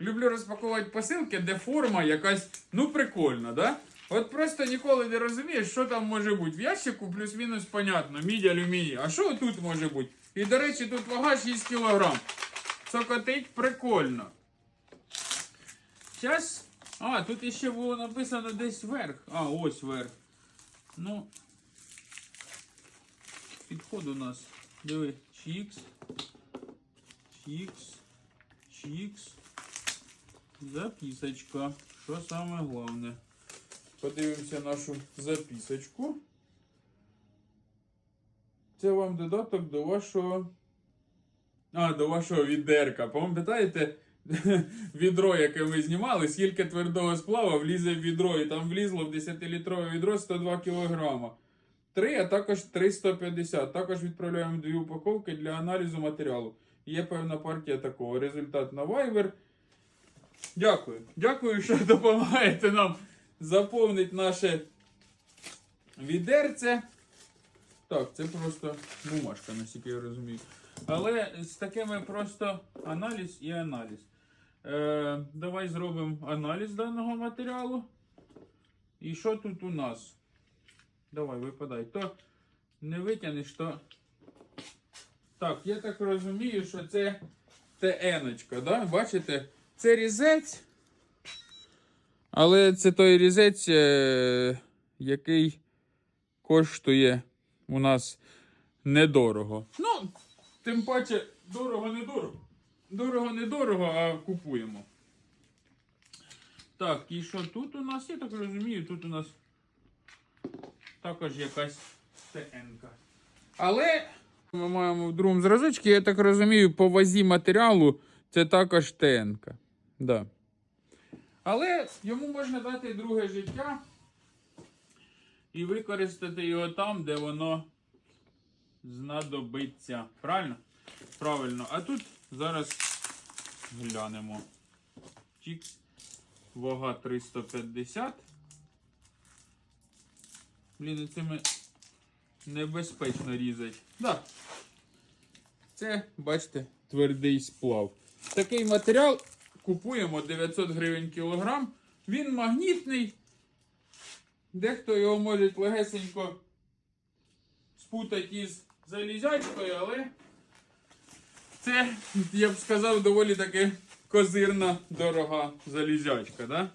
люблю розпаковувати посилки, де форма якась, ну, прикольна, да? От просто ніколи не розумієш, що там може бути. В ящику плюс-мінус понятно, мідь, алюміній. А що тут може бути? І, до речі, тут вага 6 кг. Цокотить прикольно. Зараз. А, тут іще було написано десь вверх. А, ось вверх. Ну. Підход у нас. Диви. Чікс. Чікс. Чікс. Записочка. Що саме головне? Подивимося нашу записочку. Це вам додаток до вашого. А, до вашого відерка. Пам'ятаєте відро, яке ми знімали, скільки твердого сплава влізе в відро, і там влізло в 10-літрове відро 102 кг. Три, а також 350. Також відправляємо дві упаковки для аналізу матеріалу. Є певна партія такого. Результат на Viber. Дякую. Дякую, що допомагаєте нам заповнити наше відерце. Так, це просто бумажка, наскільки я розумію. Але з такими просто аналіз і аналіз. Е, давай зробимо аналіз даного матеріалу. І що тут у нас? Давай, випадай. То не витягнеш, то. Так, я так розумію, що це ТН-очка, да? Бачите? Це різець. Але це той різець, е, який коштує у нас недорого. Ну, тим паче, дорого-недорого. Дорого-недорого, а купуємо. Так, і що тут у нас? Я так розумію, тут у нас також якась ТН-ка. Але ми маємо в другому зразочку, я так розумію, по вазі матеріалу це також ТН-ка. Да. Але йому можна дати друге життя і використати його там, де воно знадобиться. Правильно? Правильно. А тут зараз глянемо. Чікс. Вага 350. Блін, цими небезпечно різати. Да. Це, бачите, твердий сплав. Такий матеріал купуємо 900 гривень кілограм. Він магнітний. Дехто його може легесенько спутати із залізячкою, але це, я б сказав, доволі таки козирна дорога залізячка. Да?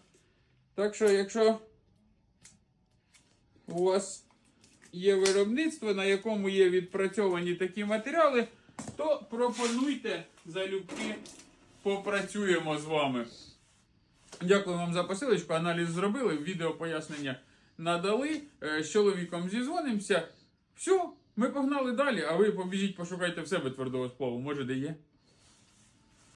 Так що, якщо у вас є виробництво, на якому є відпрацьовані такі матеріали, то пропонуйте залюбки, попрацюємо з вами. Дякую вам за посилочку. Аналіз зробили, відео пояснення надали. Е, З чоловіком зізвонимося. Все, ми погнали далі, а ви побіжіть, пошукайте в себе твердого сплаву. Може, де є?